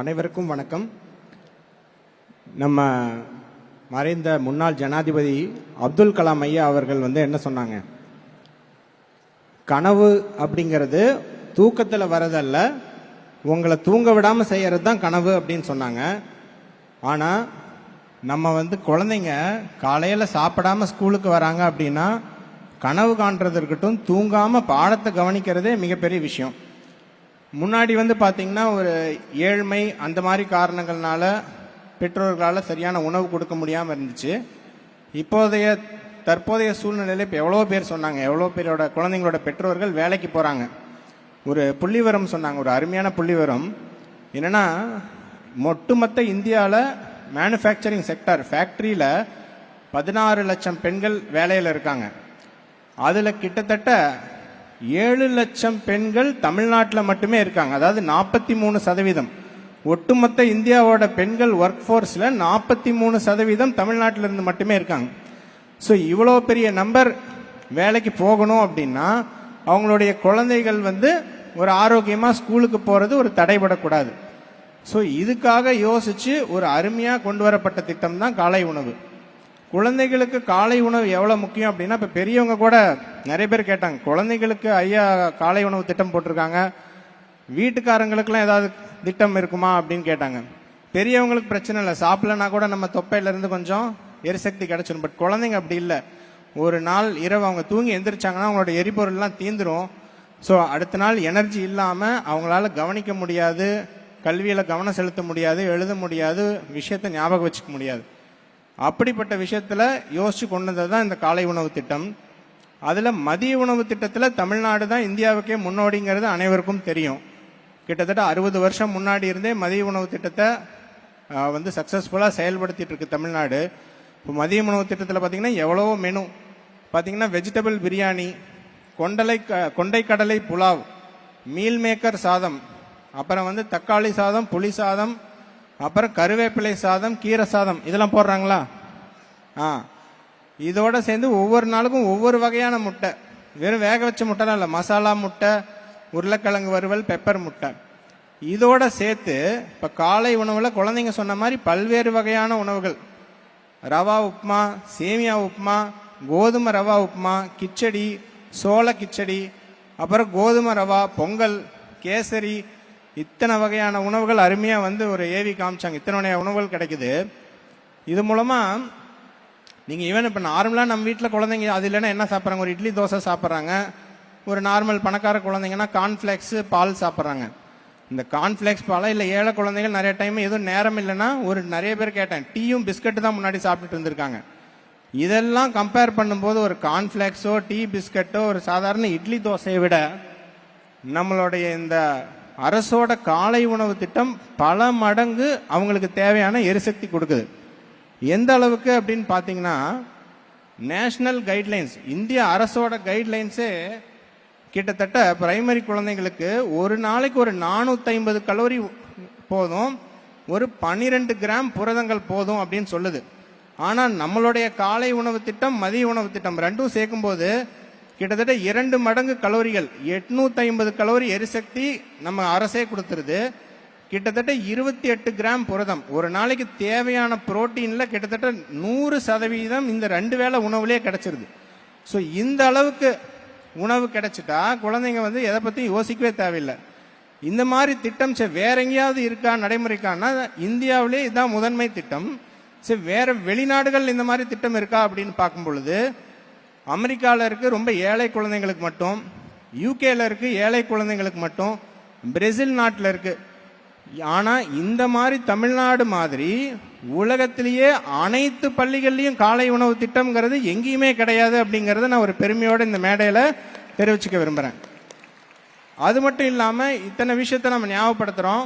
அனைவருக்கும் வணக்கம். நம்ம மறைந்த முன்னாள் ஜனாதிபதி அப்துல் கலாம் ஐயா அவர்கள் வந்து என்ன சொன்னாங்க? கனவு அப்படிங்கிறது தூக்கத்தில் வரதல்ல உங்களை தூங்க விடாமல் செய்கிறது தான் கனவு அப்படின்னு சொன்னாங்க. ஆனால் நம்ம வந்து குழந்தைங்க காலையில் சாப்பிடாம ஸ்கூலுக்கு வராங்க அப்படின்னா கனவு காண்றது இருக்கட்டும் தூங்காமல் பாடத்தை கவனிக்கிறதே மிகப்பெரிய விஷயம். முன்னாடி வந்து பார்த்தீங்கன்னா ஒரு ஏழ்மை அந்த மாதிரி காரணங்கள்னால பெற்றோர்களால் சரியான உணவு கொடுக்க முடியாமல் இருந்துச்சு. இப்போதைய தற்போதைய சூழ்நிலையில் இப்போ எவ்வளோ பேர் சொன்னாங்க. எவ்வளோ பேரோட குழந்தைங்களோட பெற்றோர்கள் வேலைக்கு போகிறாங்க ஒரு புள்ளிவரம் சொன்னாங்க. ஒரு அருமையான புள்ளிவரம். என்னென்னா ஒட்டுமொத்த இந்தியாவில் மேனுஃபேக்சரிங் செக்டர் ஃபேக்ட்ரியில் பதினாறு லட்சம் பெண்கள் வேலையில் இருக்காங்க. அதில் கிட்டத்தட்ட ஏழு லட்சம் பெண்கள் தமிழ்நாட்டில் மட்டுமே இருக்காங்க. அதாவது நாற்பத்தி மூணு சதவீதம். ஒட்டுமொத்த இந்தியாவோட பெண்கள் ஒர்க் ஃபோர்ஸில் நாற்பத்தி மூணு சதவீதம் தமிழ்நாட்டில் இருந்து மட்டுமே இருக்காங்க. ஸோ இவ்வளோ பெரிய நம்பர் வேலைக்கு போகணும் அப்படின்னா அவங்களுடைய குழந்தைகள் வந்து ஒரு ஆரோக்கியமாக ஸ்கூலுக்கு போகிறது ஒரு தடைபடக்கூடாது. ஸோ இதுக்காக யோசித்து ஒரு அருமையாக கொண்டு வரப்பட்ட திட்டம் தான் காலை உணவு. குழந்தைகளுக்கு காலை உணவு எவ்வளோ முக்கியம் அப்படின்னா இப்போ பெரியவங்க கூட நிறைய பேர் கேட்டாங்க குழந்தைகளுக்கு ஐயா காலை உணவு திட்டம் போட்டிருக்காங்க. வீட்டுக்காரங்களுக்குலாம் ஏதாவது திட்டம் இருக்குமா அப்படின்னு கேட்டாங்க. பெரியவங்களுக்கு பிரச்சனை இல்லை சாப்பிடலனா கூட நம்ம தொப்பையிலேருந்து கொஞ்சம் எரிசக்தி கிடைச்சிடும் பட் குழந்தைங்க அப்படி இல்லை. ஒரு நாள் இரவு அவங்க தூங்கி எந்திரிச்சாங்கன்னா அவங்களோட எரிபொருள்லாம் தீந்துரும். ஸோ அடுத்த நாள் எனர்ஜி இல்லாமல் அவங்களால கவனிக்க முடியாது கல்வியில் கவனம் செலுத்த முடியாது எழுத முடியாது விஷயத்தை ஞாபகம் வச்சுக்க முடியாது. அப்படிப்பட்ட விஷயத்தில் யோசிச்சு கொண்டு வந்தது தான் இந்த காலை உணவு திட்டம். அதில் மதிய உணவு திட்டத்தில் தமிழ்நாடு தான் இந்தியாவுக்கே முன்னோடிங்கிறது அனைவருக்கும் தெரியும். கிட்டத்தட்ட அறுபது வருஷம் முன்னாடி இருந்தே மதிய உணவு திட்டத்தை வந்து சக்ஸஸ்ஃபுல்லாக செயல்படுத்திட்டு இருக்கு தமிழ்நாடு. இப்போ மதிய உணவு திட்டத்தில் பார்த்தீங்கன்னா எவ்வளவோ மெனு பார்த்திங்கன்னா வெஜிடபிள் பிரியாணி கொண்டலை க- கொண்டை கடலை புலாவ் மீல் மேக்கர் சாதம் அப்புறம் வந்து தக்காளி சாதம் புளி சாதம் அப்புறம் கருவேப்பிலை சாதம் கீரை சாதம் இதெல்லாம் போடுறாங்களா? ஆ. இதோட சேர்ந்து ஒவ்வொரு நாளுக்கும் ஒவ்வொரு வகையான முட்டை. வெறும் வேக வச்ச முட்டைலாம் இல்லை. மசாலா முட்டை உருளைக்கிழங்கு வறுவல் பெப்பர் முட்டை. இதோட சேர்த்து இப்போ காலை உணவில் குழந்தைங்க சொன்ன மாதிரி பல்வேறு வகையான உணவுகள். ரவா உப்புமா சேமியா உப்புமா கோதுமை ரவா உப்புமா கிச்சடி சோள கிச்சடி அப்புறம் கோதுமை ரவா பொங்கல் கேசரி இத்தனை வகையான உணவுகள் அருமையாக வந்து ஒரு ஏவி காமிச்சாங்க. இத்தனை வகையான உணவுகள் கிடைக்குது. இது மூலமாக நீங்கள் ஈவன் இப்போ நார்மலாக நம்ம வீட்டில் குழந்தைங்க அது இல்லைன்னா என்ன சாப்பிட்றாங்க? ஒரு இட்லி தோசை சாப்பிட்றாங்க. ஒரு நார்மல் பணக்கார குழந்தைங்கன்னா கார்ன்ஃப்ளேக்ஸு பால் சாப்பிட்றாங்க. இந்த கார்ன்ஃப்ளேக்ஸ் பாலை இல்லை ஏழை குழந்தைகள் நிறைய டைம் எதுவும் நேரம் இல்லைன்னா ஒரு நிறைய பேர் கேட்டேன். டீயும் பிஸ்கட்டு தான் முன்னாடி சாப்பிட்டுட்டு இருந்திருக்காங்க இதெல்லாம் கம்பேர் பண்ணும்போது ஒரு கார்ன்ஃப்ளேக்ஸோ டீ பிஸ்கட்டோ ஒரு சாதாரண இட்லி தோசையை விட நம்மளுடைய இந்த அரசோட காலை உணவு திட்டம் பல மடங்கு அவங்களுக்கு தேவையான எரிசக்தி கொடுக்குது. எந்த அளவுக்கு அப்படின்னு பார்த்தீங்கன்னா நேஷனல் கைட்லைன்ஸ் இந்திய அரசோட கைட்லைன்ஸே கிட்டத்தட்ட பிரைமரி குழந்தைங்களுக்கு ஒரு நாளைக்கு ஒரு நானூற்றி ஐம்பது கலோரி போதும் ஒரு பன்னிரெண்டு கிராம் புரதங்கள் போதும் அப்படின்னு சொல்லுது. ஆனால் நம்மளுடைய காலை உணவு திட்டம் மதிய உணவு திட்டம் ரெண்டும் சேர்க்கும்போது கிட்டத்தட்ட இரண்டு மடங்கு கலோரிகள் எட்நூத்தி ஐம்பது கலோரி எரிசக்தி நம்ம அரசே கொடுத்துருது. கிட்டத்தட்ட இருபத்தி எட்டு கிராம் புரதம். ஒரு நாளைக்கு தேவையான புரோட்டீன்ல கிட்டத்தட்ட நூறு சதவீதம் இந்த ரெண்டு வேளை உணவுலேயே கிடைச்சிருது. ஸோ இந்த அளவுக்கு உணவு கிடைச்சிட்டா குழந்தைங்க வந்து எதை பற்றியும் யோசிக்கவே தேவையில்லை. இந்த மாதிரி திட்டம் சரி வேற எங்கேயாவது இருக்கா நடைமுறைக்கான்னா இந்தியாவிலே இதுதான் முதன்மை திட்டம். சரி வேற வெளிநாடுகள் இந்த மாதிரி திட்டம் இருக்கா அப்படின்னு பார்க்கும் பொழுது அமெரிக்காவில் இருக்குது ரொம்ப ஏழை குழந்தைங்களுக்கு மட்டும் யூகேல இருக்குது ஏழை குழந்தைங்களுக்கு மட்டும் பிரேசில் நாட்டில் இருக்குது ஆனால் இந்த மாதிரி தமிழ்நாடு மாதிரி உலகத்திலேயே அனைத்து பள்ளிகள்லையும் காலை உணவு திட்டம்ங்கிறது எங்கேயுமே கிடையாது அப்படிங்கிறத நான் ஒரு பெருமையோட இந்த மேடையில் தெரிவிச்சுக்க விரும்புகிறேன் அது மட்டும் இல்லாமல் இத்தனை விஷயத்தை நம்ம ஞாபகப்படுத்துகிறோம்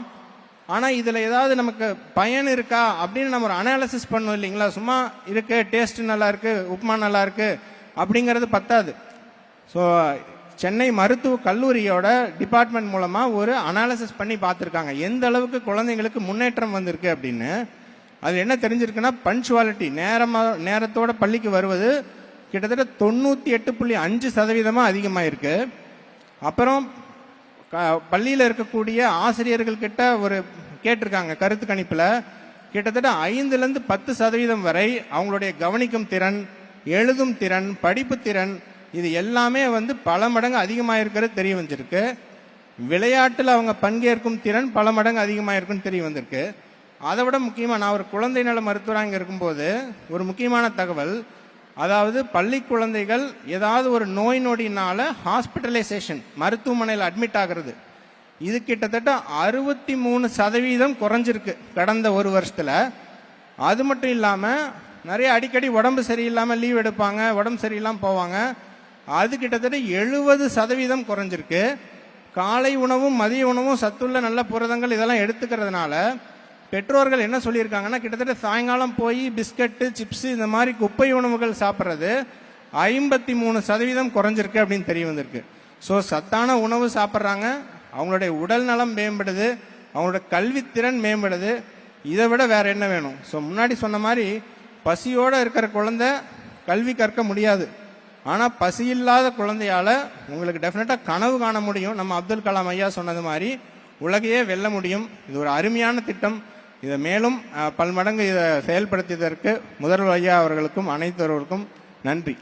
ஆனால் இதில் ஏதாவது நமக்கு பயன் இருக்கா அப்படின்னு நம்ம ஒரு அனாலிசிஸ் பண்ணோம் இல்லைங்களா? சும்மா இருக்குது டேஸ்ட்டு நல்லாயிருக்கு உப்புமா நல்லாயிருக்கு அப்படிங்கிறது பத்தாது. ஸோ சென்னை மருத்துவ கல்லூரியோட டிபார்ட்மெண்ட் மூலமாக ஒரு அனாலிசிஸ் பண்ணி பார்த்துருக்காங்க. எந்த அளவுக்கு குழந்தைங்களுக்கு முன்னேற்றம் வந்திருக்கு அப்படின்னு. அது என்ன தெரிஞ்சிருக்குன்னா பஞ்சுவாலிட்டி நேரமாக நேரத்தோட பள்ளிக்கு வருவது கிட்டத்தட்ட தொண்ணூற்றி எட்டு புள்ளி அஞ்சு சதவீதமாக அதிகமாக இருக்குது அப்புறம் க- பள்ளியில் இருக்கக்கூடிய ஆசிரியர்கள்கிட்ட ஒரு கேட்டிருக்காங்க கருத்து கணிப்பில். கிட்டத்தட்ட ஐந்துலேருந்து பத்து சதவீதம் வரை அவங்களுடைய கவனிக்கும் திறன் எழுதும் திறன் படிப்பு திறன் இது எல்லாமே வந்து பல மடங்கு அதிகமாக இருக்கிறது தெரிய வந்திருக்கு. விளையாட்டில் அவங்க பங்கேற்கும் திறன் பல மடங்கு அதிகமாக இருக்குன்னு தெரிய வந்திருக்கு. அதை விட முக்கியமாக நான் ஒரு குழந்தை நல மருத்துவராக இங்கே இருக்கும்போது ஒரு முக்கியமான தகவல் அதாவது பள்ளி குழந்தைகள் ஏதாவது ஒரு நோய் நொடினால ஹாஸ்பிட்டலைசேஷன் மருத்துவமனையில் அட்மிட் ஆகிறது. இது கிட்டத்தட்ட அறுபத்தி மூணு சதவீதம் குறைஞ்சிருக்கு கடந்த ஒரு வருஷத்தில். அது மட்டும் இல்லாமல் நிறைய அடிக்கடி உடம்பு சரியில்லாமல் லீவ் எடுப்பாங்க உடம்பு சரியில்லாமல் போவாங்க. அது கிட்டத்தட்ட எழுபது சதவீதம் குறைஞ்சிருக்கு. காலை உணவும் மதிய உணவும் சத்துள்ள நல்ல புரதங்கள் இதெல்லாம் எடுத்துக்கிறதுனால பெற்றோர்கள் என்ன சொல்லியிருக்காங்கன்னா கிட்டத்தட்ட சாயங்காலம் போய் பிஸ்கட்டு சிப்ஸு இந்த மாதிரி குப்பை உணவுகள் சாப்பிட்றது ஐம்பத்தி மூணு சதவீதம் குறைஞ்சிருக்கு அப்படின்னு தெரிய வந்திருக்கு. ஸோ சத்தான உணவு சாப்பிட்றாங்க. அவங்களுடைய உடல் நலம் மேம்படுது. அவங்களோட கல்வித்திறன் மேம்படுது. இதை விட வேற என்ன வேணும்? ஸோ முன்னாடி சொன்ன மாதிரி பசியோடு இருக்கிற குழந்தை கல்வி கற்க முடியாது. ஆனால் பசி இல்லாத குழந்தையால் உங்களுக்கு டெஃபினட்டாக கனவு காண முடியும். நம்ம அப்துல் கலாம் ஐயா சொன்னது மாதிரி உலகையே வெல்ல முடியும். இது ஒரு அருமையான திட்டம். இதை மேலும் பல்மடங்கு இதை செயல்படுத்தியதற்கு முதல்வர் ஐயா அவர்களுக்கும் அனைத்தவர்களுக்கும் நன்றி.